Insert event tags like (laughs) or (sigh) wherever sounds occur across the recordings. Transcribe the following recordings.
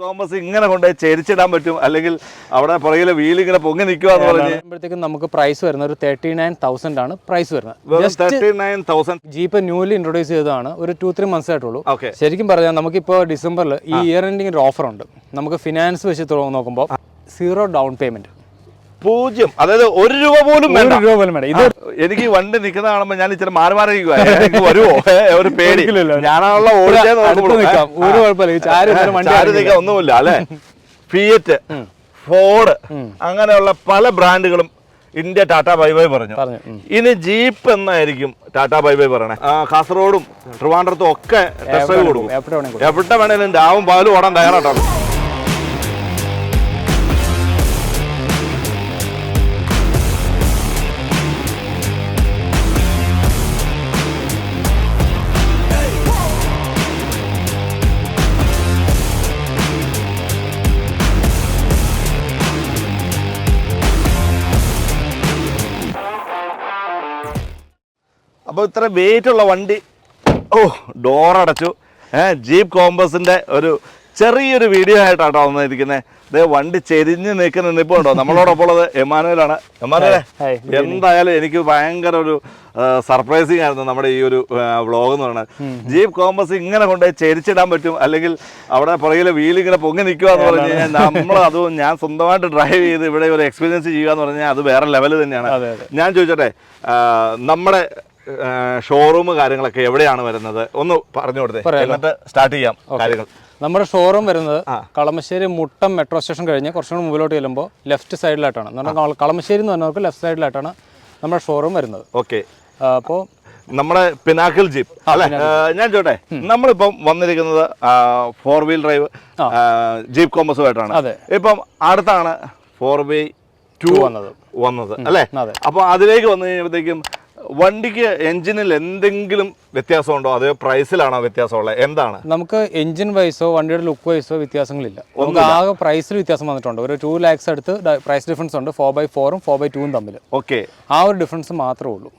Compass ഇങ്ങനെ കൊണ്ടുപോയി ചെരിച്ചിടാൻ പറ്റും? അല്ലെങ്കിൽ അവിടെ പുറകിലെ വീൽ ഇങ്ങനെ പൊങ്ങി നിൽക്കുക എന്ന് പറയുമ്പോഴത്തേക്കും നമുക്ക് പ്രൈസ് വരുന്നത് ഒരു തേർട്ടി നയൻ തൗസൻഡ് ആണ് പ്രൈസ് വരുന്നത്. ജീപ്പ് ന്യൂലി ഇൻട്രൊഡ്യൂസ് ചെയ്തതാണ്. ഒരു ടു ത്രീ മന്ത്സ് ആയിട്ടുള്ളൂ. ഓക്കെ ശരിക്കും പറഞ്ഞാൽ നമുക്കിപ്പോൾ ഡിസംബറിൽ ഈ ഇയർ എൻഡിങ് ഒരു ഓഫർ ഉണ്ട്. നമുക്ക് ഫിനാൻസ് വെച്ച് നോക്കുമ്പോൾ സീറോ ഡൗൺ പേയ്മെന്റ് പൂജ്യം. അതായത് ഒരു രൂപ പോലും വേണ്ട. രൂപ പോലും വേണ്ട. ഇത് എനിക്ക് വണ്ടി നിൽക്കുന്ന കാണുമ്പോൾ ഞാൻ ഇച്ചിരി മാറി മാറി. എനിക്ക് വരുമോ ഒരു പേടി. ഞാനാണല്ലോ ഒരു കുഴപ്പമില്ല. ഒന്നുമില്ല അല്ലെ? ഫിയറ്റ് ഫോർഡ് അങ്ങനെയുള്ള പല ബ്രാൻഡുകളും ഇന്ത്യ ടാറ്റ ബൈ ബൈ പറഞ്ഞു. ഇനി ജീപ്പ് എന്നായിരിക്കും ടാറ്റ ബൈ ബൈ പറയണേ. കാസർഗോഡും ട്രിവാൻഡ്രത്തും ഒക്കെ ടെസ്റ്റ് കൊടുക്കാം. എവിടെ വേണേലും രാവും പാലും ഓടാൻ തയ്യാറാട്ടോ. അപ്പോൾ ഇത്ര വെയിറ്റ് ഉള്ള വണ്ടി. ഓ ഡോർ അടച്ചു. ഏഹ് ജീപ്പ് കോമ്പസിന്റെ ഒരു ചെറിയൊരു വീഡിയോ ആയിട്ടാട്ടോ വന്നിരിക്കുന്നത് ഇതേ വണ്ടി ചെരിഞ്ഞ് നിൽക്കുന്ന നിൽപ്പ് ഉണ്ടോ നമ്മളോടൊപ്പം ഉള്ളത് എമാനുവലാണ് എമാനുവലേ എന്തായാലും എനിക്ക് ഭയങ്കര ഒരു സർപ്രൈസിങ് ആയിരുന്നു നമ്മുടെ ഈ ഒരു വ്ളോഗ് എന്ന് പറയുന്നത്. ജീപ്പ് കോമ്പസ് ഇങ്ങനെ കൊണ്ടുപോയി ചെരിച്ചിടാൻ പറ്റും. അല്ലെങ്കിൽ അവിടെ പുറകിലെ വീൽ ഇങ്ങനെ പൊങ്ങി നിൽക്കുക എന്ന് പറഞ്ഞു കഴിഞ്ഞാൽ നമ്മൾ അത് ഞാൻ സ്വന്തമായിട്ട് ഡ്രൈവ് ചെയ്ത് ഇവിടെ ഒരു എക്സ്പീരിയൻസ് ചെയ്യുക എന്ന് പറഞ്ഞാൽ അത് വേറെ ലെവൽ തന്നെയാണ്. ഞാൻ ചോദിച്ചോട്ടെ നമ്മുടെ ഷോറൂം കാര്യങ്ങളൊക്കെ എവിടെയാണ് വരുന്നത്? ഒന്ന് പറഞ്ഞു കൊടുത്തേ. എന്നിട്ട് സ്റ്റാർട്ട് ചെയ്യാം കാര്യങ്ങൾ. നമ്മുടെ ഷോറൂം വരുന്നത്. കളമശ്ശേരി മുട്ടം മെട്രോ സ്റ്റേഷൻ കഴിഞ്ഞ് കുറച്ചുകൂടി മുമ്പിലോട്ട് ചെല്ലുമ്പോൾ ലെഫ്റ്റ് സൈഡിലായിട്ടാണ് എന്ന് പറഞ്ഞാൽ കളമശ്ശേരി എന്ന് പറഞ്ഞവർക്ക് ലെഫ്റ്റ് സൈഡിലായിട്ടാണ് നമ്മുടെ ഷോറൂം വരുന്നത്. ഓക്കെ. അപ്പോൾ നമ്മുടെ പിനാക്കിൾ ജീപ്പ് അല്ലെ? ഞാൻ ചോട്ടെ നമ്മളിപ്പം വന്നിരിക്കുന്നത് ഫോർ വീൽ ഡ്രൈവ് ജീപ്പ് കോമ്പസുമായിട്ടാണ്. അതെ. ഇപ്പം അടുത്താണ് ഫോർ ബൈ ടു വന്നത്. വന്നത് അല്ലേ? അപ്പൊ അതിലേക്ക് വന്നു കഴിയുമ്പോഴത്തേക്കും വണ്ടിക്ക് എഞ്ചിനിൽ എന്തെങ്കിലും വ്യത്യാസമുണ്ടോ? അതോ പ്രൈസിലാണോ വ്യത്യാസമുള്ളത്? എന്താണ്? നമുക്ക് എഞ്ചിൻ വൈസോ വണ്ടിയുടെ ലുക്ക് വൈസോ വ്യത്യാസങ്ങളില്ല. നമുക്ക് ആകെ പ്രൈസിൽ വ്യത്യാസം വന്നിട്ടുണ്ട്. ഒരു ടു ലാക്സ് അടുത്ത് പ്രൈസ് ഡിഫറൻസ് ഉണ്ട്. ഫോർ ബൈ ഫോറും ഫോർ ബൈ ടൂവും തമ്മിൽ. ഓക്കെ ആ ഒരു ഡിഫറൻസ് മാത്രമേ ഉള്ളൂ.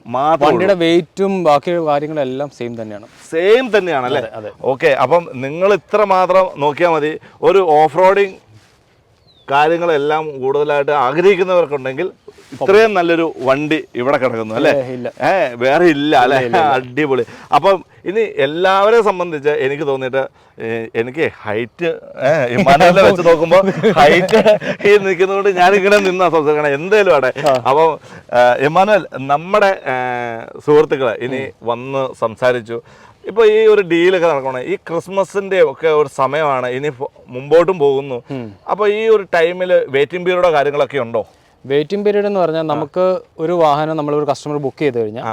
വണ്ടിയുടെ വെയിറ്റും ബാക്കി കാര്യങ്ങളെല്ലാം സെയിം തന്നെയാണ്. സെയിം തന്നെയാണ് അല്ലേ. ഓക്കെ അപ്പം നിങ്ങൾ ഇത്ര മാത്രം നോക്കിയാൽ മതി. ഒരു ഓഫ് റോഡിങ് കാര്യങ്ങളെല്ലാം കൂടുതലായിട്ട് ആഗ്രഹിക്കുന്നവർക്കുണ്ടെങ്കിൽ ഇത്രയും നല്ലൊരു വണ്ടി ഇവിടെ കിടക്കുന്നു അല്ലേ? ഏഹ് വേറെ ഇല്ല അല്ലേ? അടിപൊളി. അപ്പം ഇനി എല്ലാവരെയും സംബന്ധിച്ച് എനിക്ക് തോന്നിയിട്ട് എനിക്ക് ഹൈറ്റ് വിമാനത്തെ വെച്ച് നോക്കുമ്പോൾ ഹൈറ്റ് ഈ നിൽക്കുന്നതുകൊണ്ട് ഞാനിങ്ങനെ നിന്നാ സംസാരിക്കണം എന്തേലും അവിടെ അപ്പം ഇമാനുവൽ നമ്മുടെ സുഹൃത്തുക്കൾ ഇനി വന്ന് സംസാരിച്ചു. ഇപ്പോൾ ഈ ഒരു ഡീലൊക്കെ നടക്കണേ ഈ ക്രിസ്മസിന്റെ ഒക്കെ ഒരു സമയമാണ് ഇനി മുമ്പോട്ടും പോകുന്നു. അപ്പോൾ ഈ ഒരു ടൈമിൽ വെയിറ്റിംഗ് പീരീഡോ കാര്യങ്ങളൊക്കെ ഉണ്ടോ? വെയിറ്റിംഗ് പീരീഡ് എന്ന് പറഞ്ഞാൽ നമുക്ക് ഒരു വാഹനം നമ്മൾ ഒരു കസ്റ്റമർ ബുക്ക് ചെയ്ത് കഴിഞ്ഞാൽ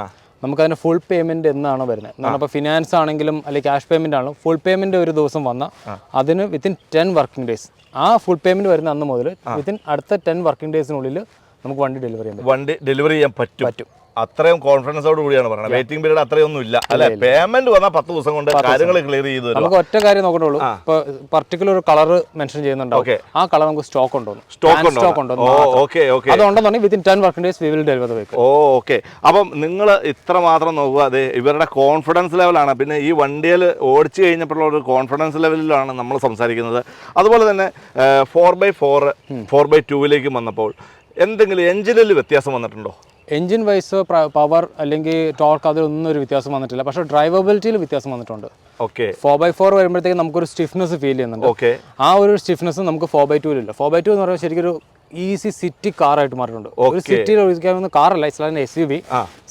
നമുക്ക് അതിന് ഫുൾ പേയ്മെന്റ് എന്നാണ് വരുന്നത്. നമ്മളിപ്പോൾ ഫിനാൻസ് ആണെങ്കിലും അല്ലെങ്കിൽ ക്യാഷ് പേയ്മെന്റ് ആണോ ഫുൾ പേയ്മെന്റ് ഒരു ദിവസം വന്ന അതിന് വിത്തിൻ ടെൻ വർക്കിംഗ് ഡേയ്സ് ആ ഫുൾ പേയ്മെന്റ് വരുന്ന അന്ന് മുതൽ വിത്തിൻ അടുത്ത ടെൻ വർക്കിംഗ് ഡേയ്സിനുള്ളിൽ നമുക്ക് വണ്ടി ഡെലിവറി ചെയ്യാൻ വണ്ടി ഡെലിവറി ചെയ്യാൻ പറ്റും. പറ്റും. അത്രയും കോൺഫിഡൻസോട് കൂടിയാണ് പറയുന്നത്. വെയിറ്റിംഗ് പീരീഡ് അത്രയൊന്നും ഇല്ല അല്ലെ? പേയ്മെന്റ് വന്നാൽ പത്ത് ദിവസം കൊണ്ട് കാര്യങ്ങൾ ക്ലിയർ ചെയ്ത് നമുക്ക് ഒറ്റ കാര്യം നോക്കണ്ടുള്ളൂ ഇപ്പൊ പർട്ടിക്കുലർ കളർ മെൻഷൻ ചെയ്യുന്നുണ്ടാവും. ആ കളർ നമുക്ക് സ്റ്റോക്ക് ഉണ്ടോ? സ്റ്റോക്ക് സ്റ്റോക്ക് ഉണ്ടോ അതുണ്ടെന്നുണ്ടെങ്കിൽ within ten working days we will deliver vehicle oh okay അപ്പം നിങ്ങൾ ഇത്ര മാത്രം നോക്കുക. അതെ ഇവരുടെ കോൺഫിഡൻസ് ലെവലാണ് പിന്നെ ഈ വണ്ടിയിൽ ഓടിച്ചു കഴിഞ്ഞപ്പോഴുള്ള ഒരു കോൺഫിഡൻസ് ലെവലിലാണ് നമ്മൾ സംസാരിക്കുന്നത്. അതുപോലെ തന്നെ four by four four by ടൂവിലേക്ക് വന്നപ്പോൾ എന്തെങ്കിലും എഞ്ചിനിൽ വ്യത്യാസം വന്നിട്ടുണ്ടോ? എഞ്ചിൻ വൈസ് പവർ അല്ലെങ്കിൽ ടോർക്ക് അതിലൊന്നും ഒരു വ്യത്യാസം വന്നിട്ടില്ല. പക്ഷേ ഡ്രൈവബിലിറ്റിയിൽ വ്യത്യാസം വന്നിട്ടുണ്ട്. ഓക്കെ. ഫോർ ബൈ ഫോർ വരുമ്പോഴത്തേക്ക് നമുക്കൊരു സ്റ്റിഫ്നെസ് ഫീൽ ചെയ്യുന്നുണ്ട്. ഓക്കെ. ആ ഒരു സ്റ്റിഫ്നെസ് നമുക്ക് ഫോർ ബൈ ടൂവിലില്ല ഫോർ ബൈ ടു എന്ന് പറയുമ്പോൾ ശരിക്കും ഒരു ഈസി സിറ്റി കാർ ആയിട്ട് മാറിയിട്ടുണ്ട്. ഒരു സിറ്റിയിൽ ഒഴിക്കാവുന്ന കാറല്ല ഇസ്ലാമിന്റെ S U V.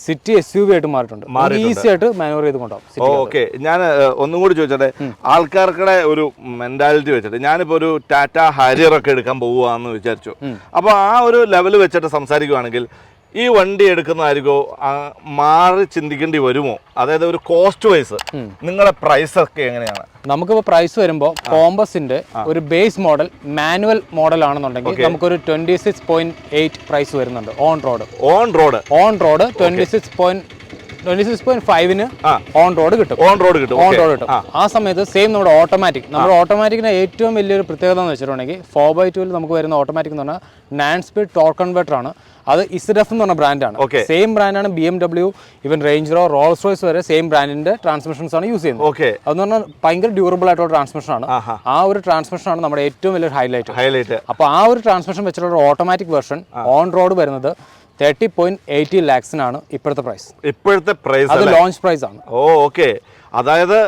City S U V ആയിട്ട് മാറിയിട്ടുണ്ട്. ഈസി ആയിട്ട് മാനുവർ ചെയ്ത് കൊണ്ടാവും ഓ ഓക്കെ. ഞാൻ ഒന്നും കൂടി ചോദിച്ചോട്ടെ? ആൾക്കാർക്കടെ ഒരു മെന്റാലിറ്റി വെച്ചിട്ട് ഞാനിപ്പോ ഒരു ടാറ്റ ഹാരിയർ ഒക്കെ എടുക്കാൻ പോവുകയെന്ന് വിചാരിച്ചു. അപ്പോൾ ആ ഒരു ലെവൽ വെച്ചിട്ട് സംസാരിക്കുവാണെങ്കിൽ ഈ വണ്ടി എടുക്കുന്നതായിരിക്കോ മാറി ചിന്തിക്കേണ്ടി വരുമോ? അതായത് ഒരു കോസ്റ്റ് വൈസ് നിങ്ങളുടെ പ്രൈസ് ഒക്കെ എങ്ങനെയാണ്? നമുക്കിപ്പോൾ പ്രൈസ് വരുമ്പോൾ കോമ്പസിന്റെ ഒരു ബേസ് മോഡൽ മാനുവൽ മോഡൽ ആണെന്നുണ്ടെങ്കിൽ നമുക്കൊരു twenty six point eight price വരുന്നുണ്ട് on road on road on road twenty six point twenty six point ഫൈവിന് ആ. ഓൺ റോഡ് കിട്ടും. ഓൺ റോഡ് കിട്ടും. ഓൺ റോഡ് കിട്ടും. ആ. സമയത്ത് സെയിം നമ്മുടെ ഓട്ടോമാറ്റിക് നമ്മുടെ ഓട്ടോമാറ്റിക്കിന്റെ ഏറ്റവും വലിയൊരു പ്രത്യേകത എന്ന് വെച്ചിട്ടുണ്ടെങ്കിൽ ഫോർ ബൈ ടുവിൽ നമുക്ക് വരുന്ന ഓട്ടോമാറ്റിക് എന്ന് പറഞ്ഞാൽ നാൻ സ്പീഡ് ടോർക്ക് കൺവെർട്ടർ ആണ്. അത് ഇസ്ഡഫ് എന്ന് പറഞ്ഞ ബ്രാൻഡാണ്. സെയിം ബ്രാൻഡാണ് ബി എം ഡബ്ല്യൂ ഇവൻ റേഞ്ചറോ റോൾസ് റോയ്സ് വരെ സെയിം ബ്രാൻഡിന്റെ ട്രാൻസ്മിഷൻസ് ആണ് യൂസ് ചെയ്യുന്നത്. ഓക്കെ അതെന്ന് പറഞ്ഞാൽ ഭയങ്കര ഡ്യൂറബിൾ ആയിട്ടുള്ള ട്രാൻസ്മിഷൻ ആണ്. ആ ഒരു ട്രാൻസ്മിഷൻ ആണ് നമ്മുടെ ഏറ്റവും വലിയൊരു ഹൈലൈറ്റ് ഹൈലൈറ്റ് അപ്പോൾ ആ ഒരു ട്രാൻസ്മിഷൻ വെച്ചിട്ടുള്ള ഓട്ടോമാറ്റിക് വെർഷൻ ഓൺ റോഡ് വരുന്നത് തേർട്ടി പോയിന്റ് എയ്റ്റി ലാക്സിനാണ് ഇപ്പോഴത്തെ പ്രൈസ് ഇപ്പോഴത്തെ പ്രൈസ് അത് ലോഞ്ച് പ്രൈസ് ആണ്. ഓ ഓക്കെ അതായത്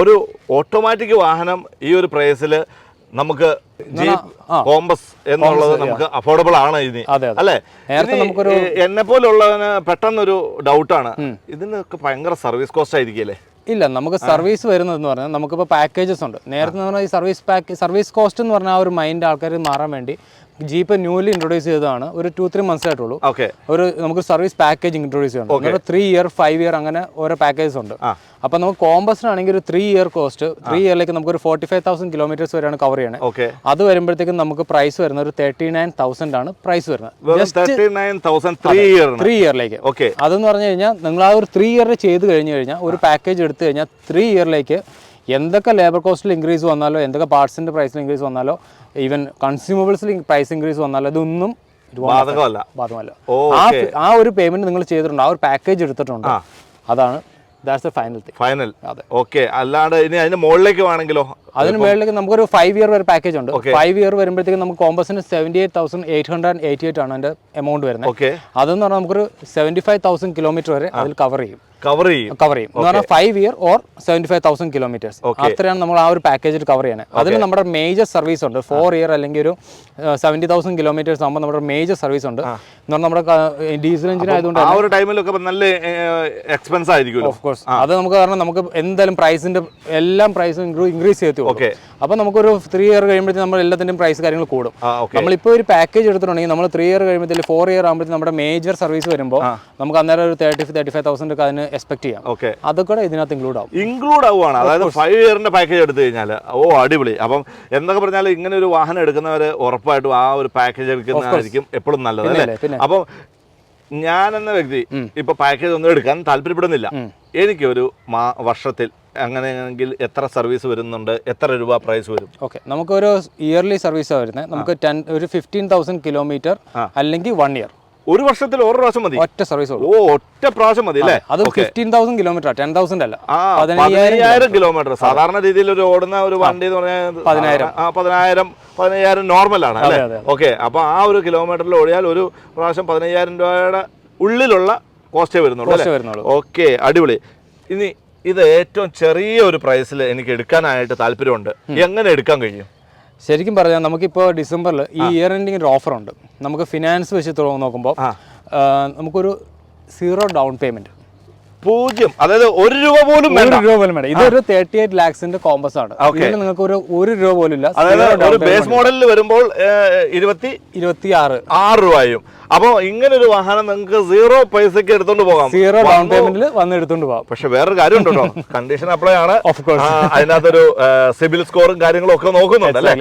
ഒരു ഓട്ടോമാറ്റിക് വാഹനം ഈ ഒരു പ്രൈസിൽ നമുക്ക് കോമ്പസ് എന്നുള്ളത് നമുക്ക് അഫോർഡബിൾ ആണ് ഇനി. അല്ലേ? എന്നെ പോലുള്ളതിന് പെട്ടെന്നൊരു ഡൗട്ടാണ് ഇതിനൊക്കെ ഭയങ്കര സർവീസ് കോസ്റ്റ് ആയിരിക്കില്ലേ? ഇല്ല നമുക്ക് സർവീസ് വരുന്നതെന്ന് പറഞ്ഞാൽ നമുക്കിപ്പോൾ പാക്കേജസ് ഉണ്ട്. നേരത്തെ എന്ന് പറഞ്ഞാൽ ഈ സർവീസ് പാക്ക് സർവീസ് കോസ്റ്റ് എന്ന് പറഞ്ഞാൽ ആ ഒരു മൈൻഡ് ആൾക്കാർ മാറാൻ വേണ്ടി ജീപ്പ് ന്യൂലി ഇൻട്രോഡ്യൂസ് ചെയ്തതാണ്. ഒരു ടു ത്രീ മന്ത്സ് ആയിട്ടുള്ളൂ. ഓക്കെ ഒരു നമുക്ക് സർവീസ് പാക്കേജ് ഇൻട്രോഡ്യൂസ് ചെയ്യണം. ത്രീ ഇയർ ഫൈവ് ഇയർ അങ്ങനെ ഓരോ പാക്കേജസ് ഉണ്ട്. അപ്പൊ നമുക്ക് കോമ്പസിനാണെങ്കിൽ ഒരു ത്രീ ഇയർ കോസ്റ്റ് ത്രീ ഇയറിലേക്ക് നമുക്ക് ഒരു ഫോർട്ടി ഫൈവ് തൗസൻഡ് കിലോമീറ്റേഴ്സ് വരെയാണ് കവർ ചെയ്യണത് ഓക്കെ അത് വരുമ്പോഴത്തേക്കും നമുക്ക് പ്രൈസ് വരുന്ന ഒരു തേർട്ടി നയൻ തൗസൻഡ് ആണ് പ്രൈസ് വരുന്നത്. ത്രീ ഇയറിലേക്ക് ഓക്കെ അതെന്ന് പറഞ്ഞു കഴിഞ്ഞാൽ നിങ്ങൾ ആ ഒരു ത്രീ ഇയർ ചെയ്ത് കഴിഞ്ഞു കഴിഞ്ഞാൽ ഒരു പാക്കേജ് എടുത്തു കഴിഞ്ഞാൽ ത്രീ ഇയറിലേക്ക് എന്തൊക്കെ ലേബർ കോസ്റ്റിൽ ഇൻക്രീസ് വന്നാലോ എന്തൊക്കെ പാർട്സിന്റെ പ്രൈസിൽ ഇൻക്രീസ് വന്നാലോ ഈവൻ കൺസ്യൂമബിൾസിൽ പ്രൈസ് ഇൻക്രീസ് വന്നാലോ ഇതൊന്നും ബാധകമല്ല. ബാധകമല്ല. ആ ആ ഒരു പേയ്മെന്റ് നിങ്ങൾ ചെയ്തിട്ടുണ്ട് ആ ഒരു പാക്കേജ് എടുത്തിട്ടുണ്ട്. അതാണ് ദാറ്റ്സ് ദ ഫൈനൽ ഫൈനൽ അതെ. ഓക്കെ അല്ലാണ്ട് ഇനി അതിന് മുകളിലേക്ക് വേണമെങ്കിലോ? അതിന് മുകളിലേക്ക് നമുക്കൊരു ഫൈവ് ഇയർ വരെ പാക്കേജ് ഉണ്ട്. ഫൈവ് ഇയർ വരുമ്പോഴത്തേക്കും നമുക്ക് കോമ്പസിന് seventy eight thousand eight hundred eighty eight ആണ് അതിന്റെ എമൗണ്ട് വരുന്നത്. ഓക്കെ അതെന്ന് പറഞ്ഞാൽ നമുക്കൊരു സെവന്റി ഫൈവ് തൗസൻഡ് കിലോമീറ്റർ വരെ അതിൽ കവർ ചെയ്യും. കവർ ചെയ്യും. കവർ ചെയ്യും. എന്ന് പറഞ്ഞാൽ five year or seventy five thousand kilometres അത്രയാണ് നമ്മൾ ആ ഒരു പാക്കേജിൽ കവർ ചെയ്യുന്നത് അതിന് നമ്മുടെ മേജർ സർവീസ് ഉണ്ട്. ഫോർ ഇയർ അല്ലെങ്കിൽ ഒരു സെവന്റി തൗസൻഡ് കിലോമീറ്റേഴ്സ് ആകുമ്പോൾ നമ്മുടെ മേജർ സർവീസ് ഉണ്ട്. എന്ന് പറഞ്ഞാൽ നമ്മുടെ ഡീസൽ എഞ്ചിൻ ആയതുകൊണ്ട് ആ ഒരു ടൈമിലൊക്കെ നല്ല എക്സ്പെൻസ് ആയിരിക്കും ഓഫ് കോഴ്സ് അത് നമുക്ക് കാരണം നമുക്ക് എന്തായാലും പ്രൈസിന്റെ എല്ലാം പ്രൈസ് ഇൻക്രീസ് ചെയ്തു ഓക്കെ അപ്പോൾ നമുക്കൊരു ത്രീ ഇയർ കഴിയുമ്പോഴത്തേക്കും നമ്മൾ എല്ലാത്തിന്റെയും പ്രൈസ് കാര്യങ്ങൾ കൂടും. നമ്മളിപ്പോ ഓക്കെ നമ്മളിപ്പോൾ ഒരു പാക്കേജ് എടുത്തിട്ടുണ്ടെങ്കിൽ നമ്മൾ ത്രീ ഇയർ കഴിയുമ്പോഴത്തേക്ക് ഫോർ ഇയർ ആകുമ്പോഴത്തേക്കും നമ്മുടെ മേജർ സർവീസ് വരുമ്പോൾ നമുക്ക് അന്നേരം ഒരു തേർട്ടി തേർട്ടി ഫൈവ് തൗസൻഡ് ഒക്കെ അതിന് എക്സ്പെക്ട് ചെയ്യാം. ഓക്കെ അതൊക്കെ ഇതിനകത്ത് ഇൻക്ലൂഡ് ആവും. ഇൻക്ലൂഡ് ആവുകയാണ് അതായത് ഫൈവ് ഇയറിന്റെ പാക്കേജ് എടുത്തു കഴിഞ്ഞാൽ ഓ അടിപൊളി. അപ്പം എന്തൊക്കെ പറഞ്ഞാൽ ഇങ്ങനെ ഒരു വാഹനം എടുക്കുന്നവർ ഉറപ്പായിട്ടും ആ ഒരു പാക്കേജ് എടുക്കുന്നതായിരിക്കും എപ്പോഴും നല്ലത് അല്ലേ. അപ്പം ഞാൻ എന്ന വ്യക്തി ഇപ്പൊ പാക്കേജ് ഒന്നും എടുക്കാൻ താല്പര്യപ്പെടുന്നില്ല. എനിക്ക് ഒരു വർഷത്തിൽ അങ്ങനെയെങ്കിൽ എത്ര സർവീസ് വരുന്നുണ്ട്? എത്ര രൂപ പ്രൈസ് വരും? ഓക്കെ നമുക്ക് ഒരു ഇയർലി സർവീസാണ് വരുന്നത് നമുക്ക് ടെൻ ഒരു ഫിഫ്റ്റീൻ തൗസൻഡ് കിലോമീറ്റർ അല്ലെങ്കിൽ വൺ ഇയർ ഒരു വർഷത്തിൽ ഓരോ പ്രാവശ്യം മതി. ഒറ്റ സർവീസ് ഓ ഒറ്റ പ്രാവശ്യം മതി അല്ലേ? അത് fifteen thousand kilometre ten thousand അല്ല. പതിനയ്യായിരം കിലോമീറ്റർ സാധാരണ രീതിയിൽ ഒരു ഓടുന്ന ഒരു വണ്ടി എന്ന് പറഞ്ഞാൽ പതിനായിരം. ആ പതിനായിരം പതിനയ്യായിരം നോർമൽ ആണ് അല്ലേ? ഓക്കെ അപ്പൊ ആ ഒരു കിലോമീറ്ററിൽ ഓടിയാൽ ഒരു പ്രാവശ്യം പതിനയ്യായിരം രൂപയുടെ ഉള്ളിലുള്ള കോസ്റ്റേ വരുന്നുള്ളൂ കോസ്റ്റേ വരുന്നുള്ളൂ. ഓക്കെ അടിപൊളി. ഇനി ഇത് ഏറ്റവും ചെറിയ ഒരു പ്രൈസിൽ എനിക്ക് എടുക്കാനായിട്ട് താല്പര്യമുണ്ട്. എങ്ങനെ എടുക്കാൻ കഴിയും? ശരിക്കും പറഞ്ഞാൽ നമുക്കിപ്പോൾ ഡിസംബറിൽ ഈ ഇയർ എൻഡിങ് ഒരു ഓഫർ ഉണ്ട്. നമുക്ക് ഫിനാൻസ് വെച്ച് നോക്കുമ്പോൾ നമുക്കൊരു സീറോ ഡൗൺ പേയ്മെന്റ് പൂജ്യം. അതായത് ഒരു രൂപ പോലും ഒരു രൂപ പോലും വേണ്ട. ഇതൊരു തേർട്ടി എയ്റ്റ് ലാക്സിന്റെ കോമ്പസ് ആണ് ഇതിന് നിങ്ങൾക്ക് ഒരു ഒരു രൂപ പോലും ഇല്ല. അതായത് ഒരു ബേസ് മോഡലിൽ വരുമ്പോൾ ഇരുപത്തി ഇരുപത്തി ആറ് ആറ് രൂപയും. അപ്പൊ ഇങ്ങനെ ഒരു വാഹനം നിങ്ങൾക്ക് സീറോ പൈസക്ക് എടുത്തോണ്ട് പോകാം. സീറോ ഡൗൺ പേയ്മെന്റിൽ വന്ന് എടുത്തോണ്ട് പോകാം. പക്ഷെ വേറൊരു കാര്യം ഉണ്ട് കണ്ടീഷൻ അപ്ലൈ ആണ്. ഓഫ് കോഴ്സ് ആ, അതിനകത്തൊരു സിബിൽ സ്കോറും കാര്യങ്ങളും ഒക്കെ നോക്കുന്നുണ്ട് അല്ലേ?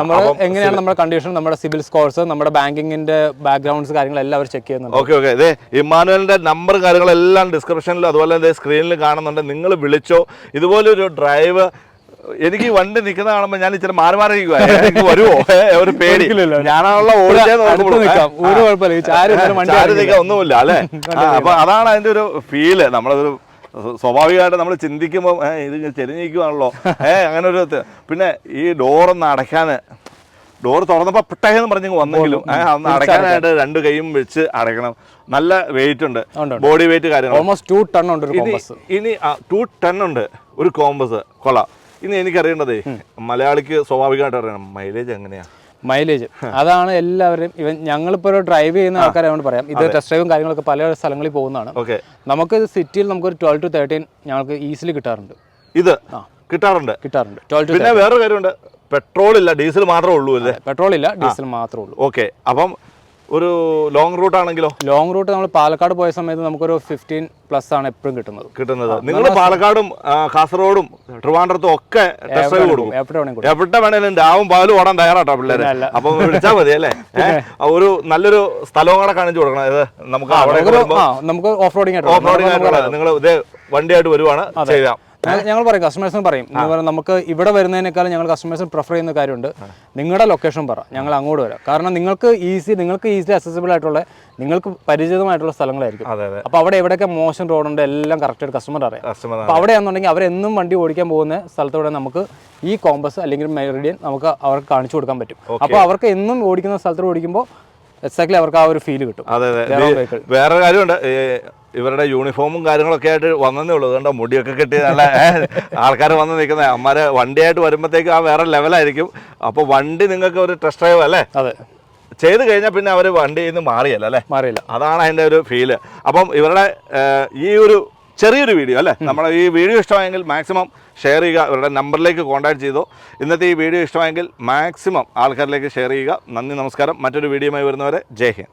നമ്മൾ എങ്ങനെയാണ് നമ്മുടെ കണ്ടീഷൻ നമ്മുടെ സിബിൽ സ്കോർസ് നമ്മുടെ ബാങ്കിങ്ങിന്റെ ബാക്ക്ഗ്രൗണ്ട്സ് കാര്യങ്ങളെല്ലാം അവർ ചെക്ക് ചെയ്യുന്നുണ്ട്. ഓക്കെ ഓക്കെ ഇതേ ഇമ്മാനുവലിന്റെ നമ്പർ കാര്യങ്ങളെല്ലാം ഡിസ്ക്രിപ്ഷനിലും അതുപോലെ തന്നെ സ്ക്രീനിൽ കാണുന്നുണ്ട്. നിങ്ങൾ വിളിച്ചോ. ഇതുപോലൊരു ഡ്രൈവ് എനിക്ക് വണ്ടി നിൽക്കുന്ന കാണുമ്പോൾ ഞാൻ ഇച്ചിരി മാറി മാറി. എനിക്ക് വരുമോ ഒരു പേടി. ഞാനാണല്ലോ ഒന്നുമില്ല അല്ലേ? അപ്പൊ അതാണ് അതിന്റെ ഒരു ഫീൽ. നമ്മളൊരു സ്വാഭാവികമായിട്ട് നമ്മൾ ചിന്തിക്കുമ്പോൾ ഇത് ചെരിഞ്ഞിരിക്കുവാണല്ലോ. ഏഹ് അങ്ങനെ ഒരു പിന്നെ ഈ ഡോറൊന്ന് അടയ്ക്കാൻ ഡോർ തുറന്നപ്പോൾ പിട്ടേന്ന് പറഞ്ഞ് വന്നെങ്കിലും അന്ന് അടയ്ക്കാനായിട്ട് രണ്ട് കൈയും വെച്ച് അടയ്ക്കണം. നല്ല വെയിറ്റ് ഉണ്ട്. ബോഡി വെയിറ്റ് കാര്യങ്ങൾ ഓൾമോസ്റ്റ് ടു ടൺ ഉണ്ട് ഇനി ഇനി ടു ടെൻ ഉണ്ട് ഒരു കോമ്പസ് കൊള്ളാം. ഇനി എനിക്കറിയേണ്ടതേ മലയാളിക്ക് സ്വാഭാവികമായിട്ട് അറിയണം മൈലേജ് എങ്ങനെയാ? മൈലേജ് അതാണ് എല്ലാവരും ഇവൻ ഞങ്ങളിപ്പോൾ ഒരു ഡ്രൈവ് ചെയ്യുന്ന ആൾക്കാരെ കൊണ്ട് പറയാം. ഇത് ടെസ്റ്റ് ഡ്രൈവും കാര്യങ്ങളൊക്കെ പല സ്ഥലങ്ങളിൽ പോകുന്നതാണ്. ഓക്കെ. നമുക്ക് സിറ്റിയിൽ നമുക്ക് ഒരു ട്വൽവ് ടു തേർട്ടീൻ ഞങ്ങൾക്ക് ഈസിലി കിട്ടാറുണ്ട്. ഇത് കിട്ടാറുണ്ട്. കിട്ടാറുണ്ട്. ട്വൽവ് ടു പിന്നെ വേറൊരു കാര്യമുണ്ട്. പെട്രോൾ ഇല്ല ഡീസൽ മാത്രമേ ഉള്ളൂ അല്ലേ പെട്രോൾ ഇല്ല ഡീസൽ മാത്രമേ ഉള്ളൂ. ഓക്കെ അപ്പം ഒരു ലോങ് റൂട്ട് ആണെങ്കിലോ? ലോങ് റൂട്ട് നമ്മൾ പാലക്കാട് പോയ സമയത്ത് നമുക്കൊരു ഫിഫ്റ്റീൻ പ്ലസ് ആണ് എപ്പോഴും കിട്ടുന്നത്. കിട്ടുന്നത്. നിങ്ങൾ പാലക്കാടും കാസർഗോഡും ട്രിവാൻഡ്രത്തും ഒക്കെ ടെസ്റ്റ് ഡ്രൈവ് കൊടുക്കും. എവിടെ വേണേലും രാവും പാലും ഓടാൻ തയ്യാറാട്ടോ പിള്ളേര്. അപ്പൊ വിളിച്ചാൽ മതി അല്ലേ? (laughs) ഒരു നല്ലൊരു സ്ഥലവും കൂടെ കാണിച്ചു കൊടുക്കണം. ഇത് നമുക്ക് അവിടെ നമുക്ക് ഓഫ് റോഡിംഗ് ഓഫ് റോഡിംഗ് ആയിട്ടുള്ള നിങ്ങൾ ഇതേ വണ്ടിയായിട്ട് വരുവാണ്. ചെയ്യാം. ഞങ്ങൾ- പറയും കസ്റ്റമേഴ്സിന് പറയും. നമുക്ക് ഇവിടെ വരുന്നതിനേക്കാൾ ഞങ്ങൾ കസ്റ്റമേഴ്സിന് പ്രിഫർ ചെയ്യുന്ന കാര്യമുണ്ട്. നിങ്ങളുടെ ലൊക്കേഷൻ പറ. ഞങ്ങൾ അങ്ങോട്ട് വരാം. കാരണം നിങ്ങൾക്ക് ഈസി നിങ്ങൾക്ക് ഈസിലി അക്സസിബിൾ ആയിട്ടുള്ള നിങ്ങൾക്ക് പരിചിതമായിട്ടുള്ള സ്ഥലങ്ങളായിരിക്കും. അപ്പൊ അവിടെ എവിടെയൊക്കെ മോശം റോഡുണ്ട് എല്ലാം കറക്റ്റ് കസ്റ്റമർ അറിയാം. അപ്പൊ അവിടെയാണെന്നുണ്ടെങ്കിൽ അവരെന്നും വണ്ടി ഓടിക്കാൻ പോകുന്ന സ്ഥലത്തൂടെ നമുക്ക് ഈ കോമ്പസ് അല്ലെങ്കിൽ മെറിഡിയൻ നമുക്ക് അവർക്ക് കാണിച്ചു കൊടുക്കാൻ പറ്റും. അപ്പോൾ അവർക്ക് എന്നും ഓടിക്കുന്ന സ്ഥലത്തോട് ഓടിക്കുമ്പോൾ എക്സാക്ട്ലി അവർക്ക് ആ ഒരു ഫീൽ കിട്ടും. അതെ അതെ. വേറൊരു കാര്യമുണ്ട്. ഇവരുടെ യൂണിഫോമും കാര്യങ്ങളൊക്കെ ആയിട്ട് വന്നതേ ഉള്ളൂ. അതുകൊണ്ട് മുടിയൊക്കെ കെട്ടി നല്ല ആൾക്കാർ വന്ന് നിൽക്കുന്നത്. അമ്മമാര് വണ്ടിയായിട്ട് വരുമ്പോഴത്തേക്ക് ആ വേറെ ലെവലായിരിക്കും അപ്പോൾ വണ്ടി നിങ്ങൾക്ക് ഒരു ടെസ്റ്റ് ഡ്രൈവ് അല്ലേ? അതെ. ചെയ്ത് കഴിഞ്ഞാൽ പിന്നെ അവർ വണ്ടിയിൽ നിന്ന് മാറിയല്ല അല്ലേ? മാറിയില്ല. അതാണ് അതിന്റെ ഒരു ഫീൽ അപ്പം ഇവരുടെ ഈ ഒരു ചെറിയൊരു വീഡിയോ അല്ലേ? നമ്മുടെ ഈ വീഡിയോ ഇഷ്ടമായെങ്കിൽ മാക്സിമം ഷെയർ ചെയ്യുക ഇവരുടെ നമ്പറിലേക്ക് കോൺടാക്ട് ചെയ്തു. ഇന്നത്തെ ഈ വീഡിയോ ഇഷ്ടമായെങ്കിൽ മാക്സിമം ആൾക്കാരിലേക്ക് ഷെയർ ചെയ്യുക. നന്ദി നമസ്കാരം. മറ്റൊരു വീഡിയോയുമായി വരുന്നവരെ ജയ് ഹിന്ദ്.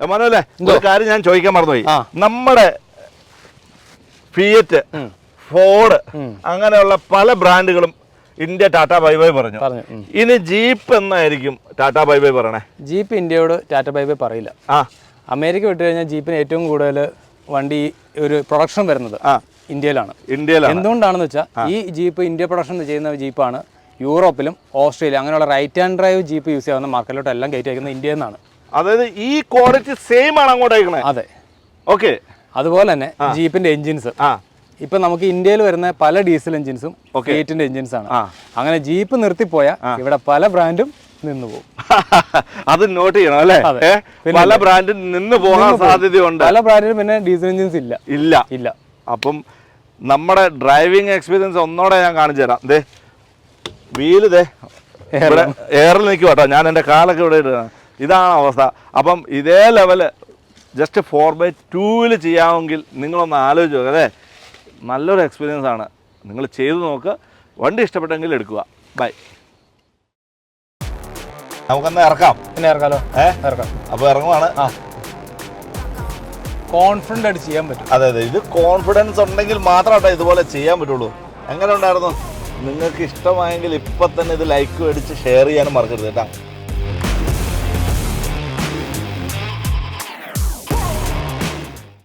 മനോല്ലേ ഒരു കാര്യം ഞാൻ ചോദിക്കാൻ മറന്നുപോയി. നമ്മുടെ ഫിയറ്റ് ഫോർഡ് അങ്ങനെയുള്ള പല ബ്രാൻഡുകളും ഇന്ത്യ ടാറ്റ ബൈ ബൈ പറഞ്ഞു. പറഞ്ഞു. ഇനി ജീപ്പ് എന്നായിരിക്കും ടാറ്റ ബൈ ബൈ പറയണേ? ജീപ്പ് ഇന്ത്യയോട് ടാറ്റ ബൈ ബൈ പറയില്ല. ആ. അമേരിക്ക വിട്ട് കഴിഞ്ഞാൽ ജീപ്പിന് ഏറ്റവും കൂടുതൽ വണ്ടി ഒരു പ്രൊഡക്ഷൻ വരുന്നത് ഇന്ത്യയിലാണ്. ഇന്ത്യയിലാണ്. എന്തുകൊണ്ടാണെന്ന് വെച്ചാൽ ഈ ജീപ്പ് ഇന്ത്യ പ്രൊഡക്ഷൻ ചെയ്യുന്ന ജീപ്പാണ് യൂറോപ്പിലും ഓസ്ട്രേലിയ അങ്ങനെയുള്ള right hand drive Jeep use ചെയ്യാവുന്ന മാർക്കറ്റിലോട്ട് എല്ലാം കയറ്റി അയക്കുന്നത് ഇന്ത്യയിൽ നിന്നാണ്. അതായത് ഈ ക്വാളിറ്റി സെയിം ആണ് അങ്ങോട്ട് അയക്കണേ? അതെ. ഓക്കെ അതുപോലെ തന്നെ ജീപ്പിന്റെ എഞ്ചിൻസ് ഇപ്പൊ നമുക്ക് ഇന്ത്യയിൽ വരുന്ന പല ഡീസൽ എഞ്ചിൻസും ഫിയറ്റിന്റെ എഞ്ചിൻസ് ആണ്. അങ്ങനെ ജീപ്പ് നിർത്തിപ്പോയാൽ ഇവിടെ പല ബ്രാൻഡും നിന്നു പോകും. (laughs) അത് നോട്ട് ചെയ്യണം അല്ലേ. പല ബ്രാൻഡിൽ നിന്ന് പോകാൻ സാധ്യതയുണ്ട്. പല ബ്രാൻഡിലും പിന്നെ ഡീസൽ എഞ്ചിൻസ് ഇല്ല. ഇല്ല. ഇല്ല. അപ്പം നമ്മുടെ ഡ്രൈവിംഗ് എക്സ്പീരിയൻസ് ഒന്നോടെ ഞാൻ കാണിച്ചു തരാം. ദേ വീൽ ദേ എയറിൽ നിൽക്കും കേട്ടോ ഞാൻ എന്റെ കാലൊക്കെ ഇവിടെ ഇടുകയാണ് ഇതാണ് അവസ്ഥ. അപ്പം ഇതേ ലെവൽ ജസ്റ്റ് ഫോർ ബൈ ടൂവിൽ ചെയ്യാമെങ്കിൽ നിങ്ങളൊന്ന് ആലോചിച്ച് നോക്കുക അല്ലേ നല്ലൊരു എക്സ്പീരിയൻസ് ആണ്. നിങ്ങൾ ചെയ്തു നോക്കുക വണ്ടി ഇഷ്ടപ്പെട്ടെങ്കിൽ എടുക്കുക. ബൈ നമുക്കൊന്ന് ഇറക്കാം. പിന്നെ ഇറക്കാലോ? ഏ? ഇറക്കാം. അപ്പോൾ ഇറങ്ങുവാണ്. ആ. കോൺഫിഡന്റ് ആയിട്ട് ചെയ്യാൻ പറ്റും. അതെ അതെ. ഇത് കോൺഫിഡൻസ് ഉണ്ടെങ്കിൽ മാത്രമേ ഇതുപോലെ ചെയ്യാൻ പറ്റുള്ളൂ. എങ്ങനെ ഉണ്ടായിരുന്നു? നിങ്ങൾക്ക് ഇഷ്ടമായെങ്കിൽ ഇപ്പം തന്നെ ഇത് ലൈക്ക് മേടിച്ച് ഷെയർ ചെയ്യാനും മറക്കരുത് കേട്ടോ.